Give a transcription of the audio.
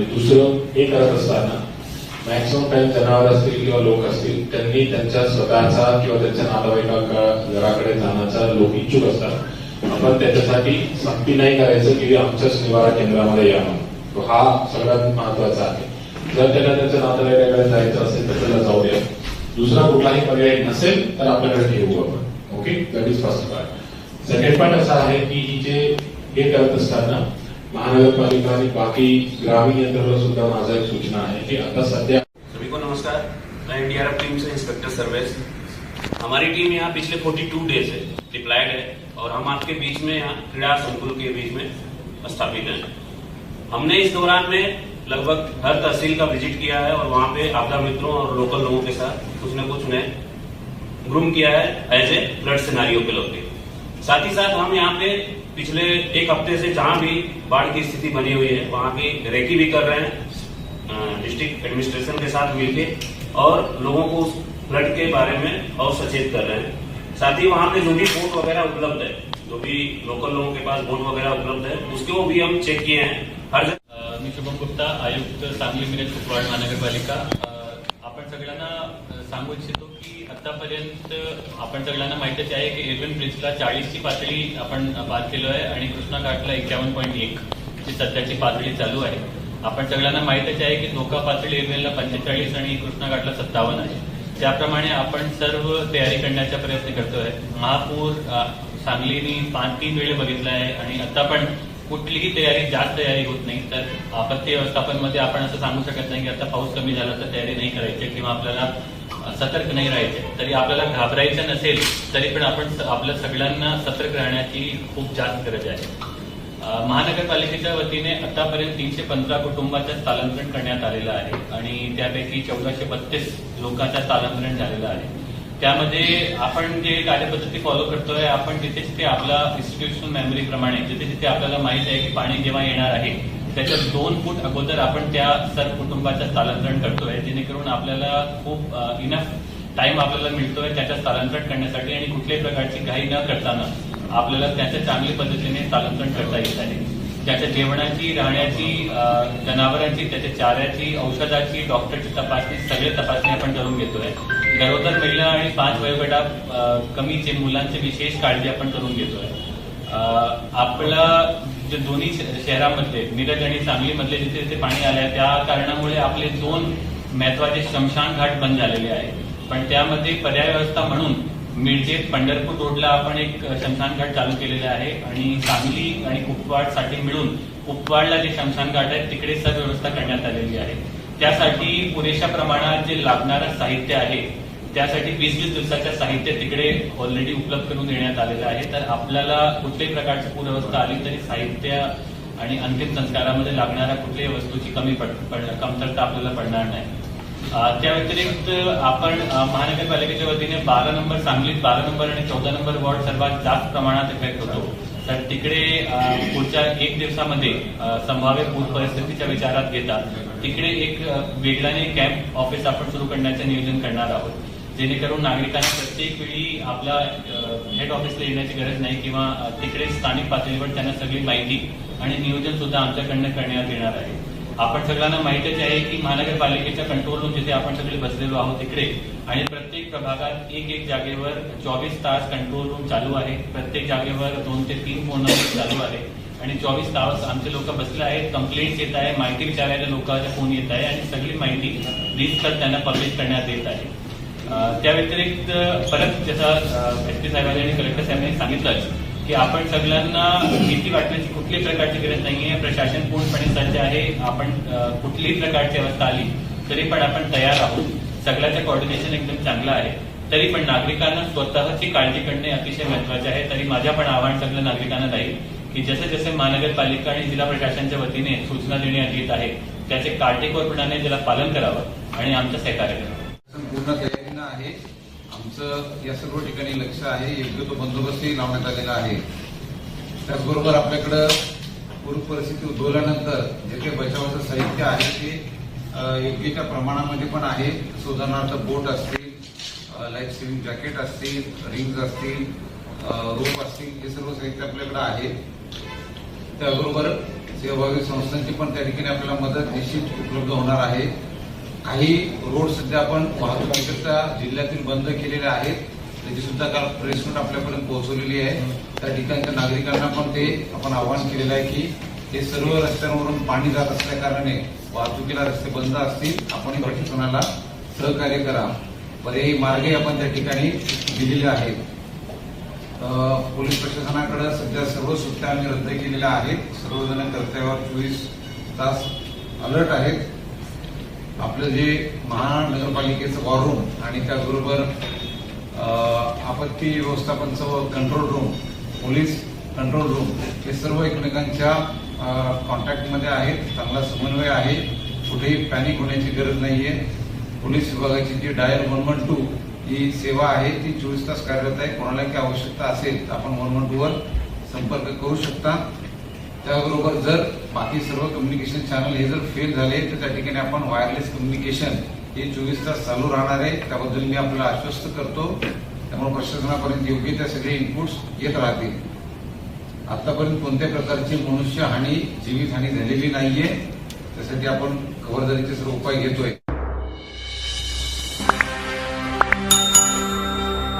म्हणजे दुसरं हे करत असताना मॅक्सिमम टाइम जनावर असतील किंवा लोक असतील त्यांनी त्यांच्या स्वतःचा किंवा त्यांच्या नातेवाईकांच्या घराकडे जाण्याचा लोक इच्छुक असतात. आपण त्याच्यासाठी सक्ती नाही करायचं की आमच्याच निवारा केंद्रामध्ये या म्हणून. हा सगळ्यात महत्त्वाचा आहे. जर त्याला त्यांच्या नातेवाईकाकडे जायचं असेल तर त्याला जाऊ द्या. दुसरा कुठलाही पर्याय नसेल तर आपल्याकडे ठेवू आपण. Okay that is first part second part असा आहे की जे हे करत असताना महानगरपालिका बाकी ग्रामीण यंत्रणा माझा एक सूचना आहे की आता सध्या सभी को नमस्कार, मैं एनडीआरएफ टीम से इंस्पेक्टर सर्वेश। हमारी टीम यहाँ पिछले 42 डेज़ से डिप्लाइड है और हम आपके बीच में यहाँ क्रीड़ा संकुल के बीच में स्थापित हैं। हमने इस दौरान में लगभग हर तहसील का विज़िट किया है और वहाँ पे आपदा मित्रों और लोकल लोगों के साथ कुछ न कुछ उन्हें ग्रूम किया है एज ए ब्लड सिनारियों के लोग साथ ही साथ हम यहाँ पे पिछले एक हफ़्ते से जहाँ भी बाढ़ की स्थिति बनी हुई है वहाँ की रेकी भी कर रहे हैं डिस्ट्रिक्ट एडमिनिस्ट्रेशन के साथ मिलके और लोगों को उस फ्लड के बारे में और सचेत कर रहे हैं। साथ ही वहाँ पे जो भी बोट वगैरह उपलब्ध है जो भी लोकल लोगों के पास बोट वगैरह उपलब्ध है उसको भी हम चेक किए हैं। हर जगह शुभम गुप्ता आयुक्त सांगली मिरज कुपवाड महानगरपालिका अ, आपण सगळ्यांना सांगू इच्छितो की आतापर्यंत आपण सगळ्यांना माहितीच आहे की एरविन ब्रिजला चाळीसची पातळी आपण पार केलो आहे आणि कृष्णा घाटला एक्क्यावन्न पॉईंट एक ची सध्याची पातळी चालू आहे. आपण सगळ्यांना माहितच आहे की धोका पातळी एरविनला पंचेचाळीस आणि कृष्णा घाटला सत्तावन्न आहे. त्याप्रमाणे आपण सर्व तयारी करण्याचा प्रयत्न करतोय. महापूर सांगलीनी पाच तीन वेळे बघितला आहे आणि आता पण कुठलीही तयारी जास्त तयारी होत नाही. तर आपत्ती व्यवस्थापनमध्ये आपण असं सांगू शकत नाही की आता पाऊस कमी झाला तर तयारी नाही करायची किंवा आपल्याला सतर्क नाही राहायचे. तरी आपल्याला घाबरायचं नसेल तरी पण आपण आपल्या सगळ्यांना सतर्क राहण्याची खूप जास्त गरज आहे. महानगरपालिकेच्या वतीने आतापर्यंत तीनशे पंधरा कुटुंबाचं स्थलांतरण करण्यात आलेलं आहे आणि त्यापैकी चौदाशे बत्तीस लोकांचं स्थलांतरण झालेलं आहे. त्यामध्ये आपण जे कार्यपद्धती फॉलो करतोय आपण जिथे जिथे आपला इन्स्टिट्यूशनल मेमरी प्रमाणे जिथे जिथे आपल्याला माहीत आहे की पाणी जेव्हा येणार आहे त्याच्या दोन फूट अगोदर आपण त्या सर्व कुटुंबाचं स्थलांतरण करतोय जेणेकरून आपल्याला खूप इनफ टाइम आपल्याला मिळतोय त्याच्या स्थलांतरण करण्यासाठी आणि कुठल्याही प्रकारची घाई न करताना आपल्याला त्याच्या चांगल्या पद्धतीने स्थलांतरण करता येत आहे. त्याच्या जेवणाची राहण्याची जनावरांची त्याच्या चाऱ्याची औषधाची डॉक्टरची तपासणी सगळे तपासणी आपण करून घेतोय. गरोदर महिला आणि पाच वयोगटा कमीचे मुलांची विशेष काळजी आपण करून घेतोय. अ, आपला जे दोन्ही शहरामध्ये शहरामधले मिरज आणि सांगलीमधले जिथे जिथे पाणी आलंय त्या कारणामुळे आपले दोन महत्त्वाचे शमशान घाट बंद झालेले आहे पण त्यामध्ये पर्याय व्यवस्था म्हणून मिळते. पंढरपूर रोडला आपण एक शमशान घाट चालू केलेलं आहे आणि सांगली आणि कुपवाडसाठी मिळून कुपवाडला जे शमशान घाट तिकडे सर्व व्यवस्था करण्यात आलेली आहे. त्यासाठी पुरेशा प्रमाणात जे लागणारं साहित्य आहे त्यासाठी वीस वीस दिवसाच्या साहित्य तिकडे ऑलरेडी उपलब्ध करून देण्यात आलेलं आहे. तर आपल्याला कुठल्याही प्रकारची पूरवस्था आली तरी साहित्य आणि अंतिम संस्कारामध्ये लागणाऱ्या कुठल्याही वस्तूची कमी पड पड- कमतरता आपल्याला पडणार नाही. त्या व्यतिरिक्त आपण महानगरपालिकेच्या वतीने बारा नंबर सांगलीत बारा नंबर आणि चौदा नंबर वॉर्ड सर्वात जास्त प्रमाणात इफेक्ट होतो. तर तिकडे पुढच्या एक दिवसामध्ये संभाव्य पूर परिस्थितीच्या विचारात घेता तिकडे एक वेगळ्याने कॅम्प ऑफिस आपण सुरू करण्याचं नियोजन करणार आहोत. जेणेकरून नागरिकांना प्रत्येक वेळी आपल्या हेड ऑफिसला येण्याची गरज नाही किंवा तिकडे स्थानिक पातळीवर त्यांना सगळी माहिती आणि नियोजन सुद्धा आमच्याकडनं करण्यात येणार आहे. आपण सगळ्यांना माहितच आहे की महानगरपालिकेच्या कंट्रोल रूम जिथे आपण सगळे बसलेलो आहोत तिकडे आणि प्रत्येक प्रभागात एक एक जागेवर चोवीस तास कंट्रोल रूम चालू आहे. प्रत्येक जागेवर दोन ते तीन फोन नंबर चालू आहे. आणि चोवीस तास आमचे लोक बसले आहेत कंप्लेंट्स येत आहे माहिती विचारायला लोकांचा फोन येत आहे आणि सगळी माहिती रिस्क त्यांना पब्लिश करण्यात येत आहे. त्या व्यतिरिक्त परत जसं एस पी साहेबांनी कलेक्टर साहेबांनी सांगितलंच की आपण सगळ्यांना भीती वाटण्याची कुठलीही प्रकारची गरज नाहीये. प्रशासन पूर्णपणे सज्ज आहे. आपण कुठलीही प्रकारची अवस्था आली तरी पण आपण तयार आहोत. सगळ्याचं कॉर्डिनेशन एकदम चांगलं आहे. तरी पण नागरिकांना स्वतःची काळजी करणे अतिशय महत्त्वाचे आहे. तरी माझ्या पण आव्हान सगळ्या नागरिकांना राहील की जसे जसे महानगरपालिका आणि जिल्हा प्रशासनाच्या वतीने सूचना देण्यात येत आहे त्याचे काटेकोरपणाने त्याला पालन करावं आणि आमचं सहकार्य करावं. पूर्ण तयारीनं आहे. आमचं या सर्व ठिकाणी लक्ष आहे योग्य तो बंदोबस्तही लावण्यात आलेला आहे. त्याचबरोबर आपल्याकडं पूर परिस्थिती उद्भवल्यानंतर जे काही बचावाचं साहित्य आहे ते योग्यच्या योग्य प्रमाणामध्ये पण आहे. उदाहरणार्थ बोट असतील लाईफ सेव्हिंग जॅकेट असतील रिंग्ज असतील रोप असतील हे सर्व साहित्य आपल्याकडे आहे. त्याबरोबर सहभागी संस्थांची पण त्या ठिकाणी आपल्याला मदत निश्चित उपलब्ध होणार आहे. काही रोड सध्या आपण वाहतुकीकरता जिल्ह्यातील बंद केलेले आहेत. त्याची सुद्धा काल प्रेस नोट आपल्यापर्यंत पोहोचवलेली आहे. त्या ठिकाणच्या नागरिकांना पण ते आपण आवाहन केलेलं आहे की हे सर्व रस्त्यांवरून पाणी जात असल्या कारणाने वाहतुकीला रस्ते बंद असतील. आपण प्रशासनाला सहकार्य करा. पर्यायी मार्गही आपण त्या ठिकाणी दिलेले आहेत. पोलीस प्रशासनाकडे सध्या सर्व सुट्ट्या आम्ही रद्द केलेल्या आहेत. सर्वजण कर्तव्यावर चोवीस तास अलर्ट आहेत. आपलं जे महानगरपालिकेचं वॉर रूम आणि त्याचबरोबर आपत्ती व्यवस्थापनचं control room police control room हे सर्व एकमेकांच्या कॉन्टॅक्टमध्ये आहेत. चांगला समन्वय आहे. कुठेही पॅनिक होण्याची गरज नाही आहे पोलीस विभागाची जी डायल वन वन टू ही सेवा आहे ती चोवीस तास कार्यरत आहे. कोणाला काही आवश्यकता असेल तर आपण वन वन टूवर संपर्क करू शकता. त्याबरोबर जर बाकी सर्व कम्युनिकेशन चॅनल हे जर फेल झाले तर त्या ठिकाणी आपण वायरलेस कम्युनिकेशन हे चोवीस तास चालू राहणार आहे. त्याबद्दल मी आपल्याला आश्वस्त करतो. त्यामुळे प्रशासनापर्यंत योग्य त्या सगळे इनपुट्स येत राहतील. आतापर्यंत कोणत्या प्रकारची मनुष्य हानी जीवितहानी झालेली नाहीये त्यासाठी आपण खबरदारीचे सर्व उपाय घेतोय.